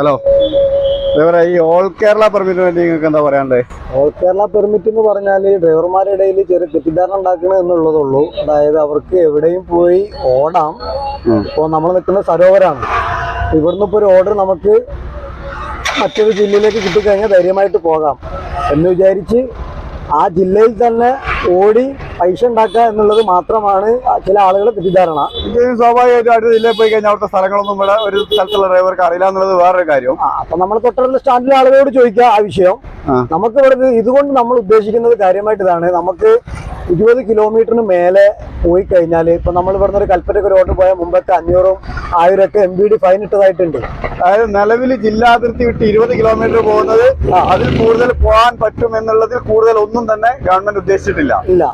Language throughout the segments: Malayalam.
ഹലോ ഇതേപോലെ ഈ ഓൾ കേരള പെർമിറ്റിന് വേണ്ടി നിങ്ങൾക്ക് എന്താ പറയാനുള്ളത് ഓൾ കേരള പെർമിറ്റ് എന്ന് പറഞ്ഞാൽ ഡ്രൈവർമാരുടെ ഇടയിൽ ചെറിയ തെറ്റിദ്ധാരണ ഉണ്ടാക്കണം എന്നുള്ളതുള്ളൂ. അതായത് അവർക്ക് എവിടെയും പോയി ഓടാം. ഇപ്പോൾ നമ്മൾ നിൽക്കുന്ന സരോവരാണ്. ഇവിടുന്ന് ഇപ്പോൾ ഒരു ഓർഡർ നമുക്ക് മറ്റൊരു ജില്ലയിലേക്ക് കിട്ടിക്കഴിഞ്ഞാൽ ധൈര്യമായിട്ട് പോകാം എന്ന് വിചാരിച്ച് ആ ജില്ലയിൽ തന്നെ ഓടി പൈസ ഉണ്ടാക്കുക എന്നുള്ളത് മാത്രമാണ് ചില ആളുകളെ തെറ്റിദ്ധാരണ. സ്വാഭാവികമായിട്ടും അടുത്ത ജില്ലയിൽ പോയി കഴിഞ്ഞാൽ അവിടുത്തെ സ്ഥലങ്ങളൊന്നും ഇവിടെ ഒരു സ്ഥലത്തുള്ള ഡ്രൈവർക്ക് അറിയില്ല എന്നുള്ളത് വേറൊരു കാര്യം അപ്പൊ നമ്മൾ തൊട്ടടുത്ത സ്റ്റാൻഡിലെ ആളുകളോട് ചോദിക്കുക ആ വിഷയം. നമുക്ക് ഇവിടെ ഇതുകൊണ്ട് നമ്മൾ ഉദ്ദേശിക്കുന്നത് കാര്യമായിട്ട് ഇതാണ് നമുക്ക് ഇരുപത് കിലോമീറ്ററിന് മേലെ പോയി കഴിഞ്ഞാൽ ഇപ്പം നമ്മൾ ഇവിടുന്ന് ഒരു കൽപ്പറ്റയ്ക്ക് ഒരു ഓർഡർ പോയാൽ മുമ്പത്തെ അഞ്ഞൂറും ആയിരം ഒക്കെ എം ബി ഡി ഫൈൻ ഇട്ടതായിട്ടുണ്ട്. അതായത് നിലവിൽ ജില്ലാതിർത്തി വിട്ട് ഇരുപത് കിലോമീറ്റർ പോകുന്നത് അതിൽ കൂടുതൽ പോകാൻ പറ്റും എന്നുള്ളതിൽ കൂടുതൽ ഒന്നും തന്നെ ഗവൺമെന്റ് ഉദ്ദേശിച്ചിട്ടില്ല. ഇല്ല.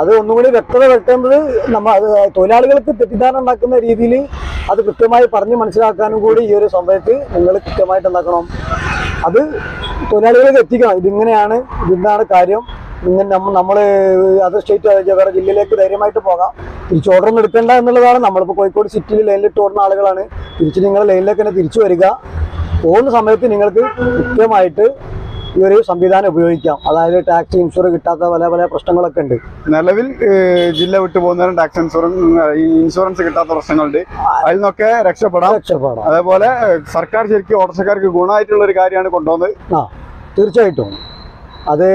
അത് ഒന്നും കൂടി വ്യക്തത വരുത്തേണ്ടത് നമ്മ അത് തൊഴിലാളികൾക്ക് തെറ്റിദ്ധാരണ ഉണ്ടാക്കുന്ന രീതിയിൽ അത് കൃത്യമായി പറഞ്ഞ് മനസ്സിലാക്കാനും കൂടി ഈ ഒരു സമയത്ത് നിങ്ങൾ കൃത്യമായിട്ട് എന്താക്കണം അത് തൊഴിലാളികളിലേക്ക് എത്തിക്കണം. ഇതിങ്ങനെയാണ് ഇതെന്താണ് കാര്യം. ഇങ്ങനെ നമ്മൾ അതർ സ്റ്റേറ്റ് വേറെ ജില്ലയിലേക്ക് ധൈര്യമായിട്ട് പോകാം. തിരിച്ച് ഓർഡർ ഒന്നും എടുക്കേണ്ട എന്നുള്ളതാണ്. നമ്മളിപ്പോൾ കോഴിക്കോട് സിറ്റിയിൽ ലൈനിലിട്ട് ഓടുന്ന ആളുകളാണ്. തിരിച്ച് നിങ്ങൾ ലൈനിലേക്ക് തന്നെ തിരിച്ചു വരിക. പോകുന്ന സമയത്ത് നിങ്ങൾക്ക് കൃത്യമായിട്ട് ഈ ഒരു സംവിധാനം ഉപയോഗിക്കാം. അതായത് ടാക്സി ഇൻഷുർ കിട്ടാത്ത പല പല പ്രശ്നങ്ങളൊക്കെ ഉണ്ട്. നിലവിൽ ജില്ല വിട്ടു പോകുന്നതിനും ടാക്സ് ഇൻഷുറൻസ് ഇൻഷുറൻസ് കിട്ടാത്ത പ്രശ്നങ്ങളുണ്ട്. അതിൽ നിന്നൊക്കെ രക്ഷപ്പെടാം. രക്ഷപ്പെടാം. അതേപോലെ സർക്കാർ ശരിക്കും ഓട്ടോറിക്ഷക്കാർക്ക് ഗുണമായിട്ടുള്ള ഒരു കാര്യമാണ് കൊണ്ടുവന്നത്. ആ തീർച്ചയായിട്ടും. അത്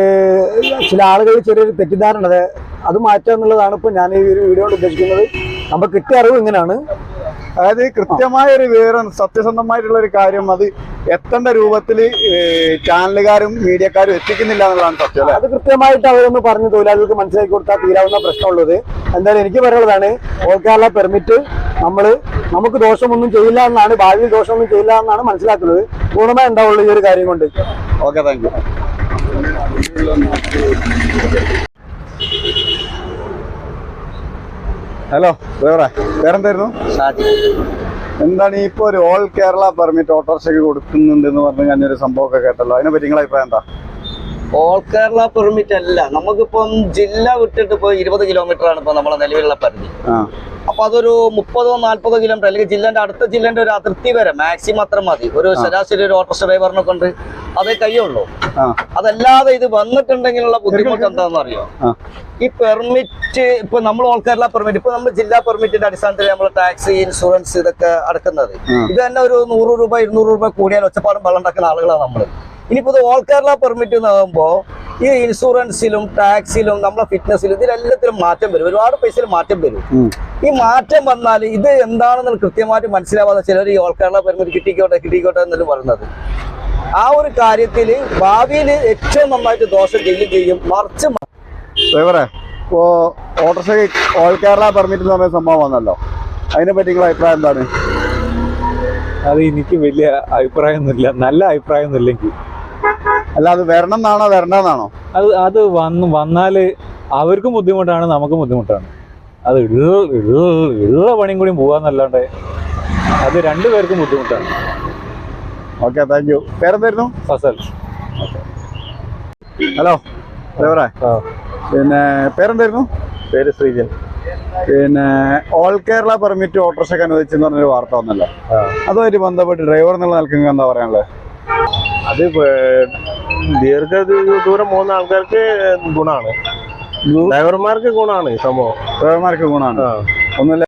ചില ആളുകൾ ചെറിയൊരു തെറ്റിദ്ധാരണ അത്. അത് മാറ്റുക എന്നുള്ളതാണ് ഇപ്പോൾ ഞാൻ ഈ ഒരു വീഡിയോ കൊണ്ട് ഉദ്ദേശിക്കുന്നത്. നമുക്ക് കിട്ടിയ അറിവ് ഇങ്ങനെയാണ്. അതായത് കൃത്യമായ ഒരു വിവരം സത്യസന്ധമായിട്ടുള്ള ഒരു കാര്യം അത് എത്തേണ്ട രൂപത്തിൽ ചാനലുകാരും മീഡിയക്കാരും എത്തിക്കുന്നില്ല എന്നുള്ളതാണ് സത്യം അത് കൃത്യമായിട്ട് അവരൊന്ന് പറഞ്ഞ് തൊഴിലാളികൾക്ക് മനസ്സിലാക്കി കൊടുത്താൽ തീരാവുന്ന പ്രശ്നമുള്ളത്. എന്തായാലും എനിക്ക് പറയാനുള്ളതാണ് ഓൾ കേരള പെർമിറ്റ് നമ്മൾ നമുക്ക് ദോഷമൊന്നും ചെയ്യില്ല എന്നാണ് ഭാവിയിൽ ദോഷമൊന്നും ചെയ്യില്ല എന്നാണ് മനസ്സിലാക്കുന്നത്. ഗുണമേ ഉണ്ടാവുള്ളൂ ഈ ഒരു കാര്യം കൊണ്ട്. Okay thank you. ഹലോ വേറെ വേറെന്തായിരുന്നു? എന്താണ് ഇപ്പോൾ ഇപ്പൊ ഒരു ഓൾ കേരള പെർമിറ്റ് ഓട്ടോറിക്ഷയ്ക്ക് കൊടുക്കുന്നുണ്ട് എന്ന് പറഞ്ഞു കഴിഞ്ഞൊരു സംഭവമൊക്കെ കേട്ടല്ലോ. അതിനെ പറ്റി നിങ്ങളെ അഭിപ്രായം എന്താ? ഓൾ കേരള പെർമിറ്റ് അല്ല. നമുക്കിപ്പം ജില്ല വിട്ടിട്ട് ഇപ്പോൾ ഇരുപത് കിലോമീറ്റർ ആണ് ഇപ്പോൾ നമ്മളെ നിലവിലുള്ള പരിധി. അപ്പൊ അതൊരു മുപ്പതോ നാല്പതോ കിലോമീറ്റർ അല്ലെങ്കിൽ ജില്ലന്റെ അടുത്ത ജില്ലന്റെ ഒരു അതിർത്തി വരെ മാക്സിമം അത്ര മതി. ഒരു ശരാശരി ഒരു ഓട്ടോ ഡ്രൈവറിനെ കൊണ്ട് അതേ കഴിയുള്ളൂ. അതല്ലാതെ ഇത് വന്നിട്ടുണ്ടെങ്കിലുള്ള ബുദ്ധിമുട്ട് എന്താണെന്ന് അറിയോ ഈ പെർമിറ്റ് ഇപ്പൊ നമ്മൾ ഓൾ കേരള പെർമിറ്റ് ഇപ്പൊ നമ്മൾ ജില്ലാ പെർമിറ്റിന്റെ അടിസ്ഥാനത്തിൽ നമ്മൾ ടാക്സി ഇൻഷുറൻസ് ഇതൊക്കെ അടക്കുന്നത്. ഇത് തന്നെ ഒരു നൂറ് രൂപ ഇരുന്നൂറ് രൂപ കൂടിയാൽ ഒച്ചപ്പാടും വെള്ളം ഉണ്ടാക്കുന്ന ആളുകളാണ് നമ്മൾ ഇനിയിപ്പോ ഇത് ഓൾ കേരള പെർമിറ്റ് എന്നാകുമ്പോൾ ഈ ഇൻഷുറൻസിലും ടാക്സിലും നമ്മളെ ഫിറ്റ്നസിലും ഇതിലെല്ലാത്തിലും മാറ്റം വരും. ഒരുപാട് പൈസയിൽ മാറ്റം വരും. ഈ മാറ്റം വന്നാൽ ഇത് എന്താണെന്ന് കൃത്യമായിട്ട് മനസ്സിലാവാതെ ചിലർ ഈ ഓൾ കേരള പെർമിറ്റ് കിട്ടിക്കോട്ടെ കിട്ടിക്കോട്ടെ എന്നൊരു പറയുന്നത്. ആ ഒരു കാര്യത്തിൽ ഭാവിയിൽ ഏറ്റവും നന്നായിട്ട് ദോഷം ചെയ്യും ചെയ്യും. മറിച്ച് ഡ്രൈവറെ ഇപ്പോ ഓട്ടോറിക്ഷയ്ക്ക് ഓൾ കേരള പെർമിറ്റ് എന്ന് പറയുന്ന സംഭവം വന്നല്ലോ. അതിനെ പറ്റി അഭിപ്രായം എന്താണ്? അത് എനിക്ക് വലിയ അഭിപ്രായമൊന്നുമില്ല. നല്ല അഭിപ്രായമൊന്നുമില്ല എനിക്ക് അല്ല അത് വരണം എന്നാണോ വരണ്ടെന്നാണോ? അത് അത് വന്ന് വന്നാൽ അവർക്കും ബുദ്ധിമുട്ടാണ് നമുക്കും ബുദ്ധിമുട്ടാണ്. അത് ഉള്ള പണിയും കൂടി പോകാന്നല്ലാണ്ട് അത് രണ്ടുപേർക്കും ബുദ്ധിമുട്ടാണ്. ഓക്കെ താങ്ക് യു പേരെന്തായിരുന്നു? ഫസൽ. ഹലോ ഡ്രൈവറേ ആ. പിന്നെ പേരെന്തായിരുന്നു? പേര് ശ്രീജൻ. പിന്നെ ഓൾ കേരള പെർമിറ്റ് ഓട്ടോറിക്ഷക്ക് അനുവദിച്ചെന്ന് പറഞ്ഞൊരു വാർത്ത വന്നല്ലോ. അതുമായിട്ട് ബന്ധപ്പെട്ട് ഡ്രൈവർ എന്നുള്ള നിൽക്കുന്നത് എന്താ പറയാനുള്ളത്? അത് ദീർഘ ദൂരം പോകുന്ന ആൾക്കാർക്ക് ഗുണമാണ് ഡ്രൈവർമാർക്ക് ഗുണമാണ് സംഭവം. ഡ്രൈവർമാർക്ക് ഗുണമാണ് ഒന്നുമില്ല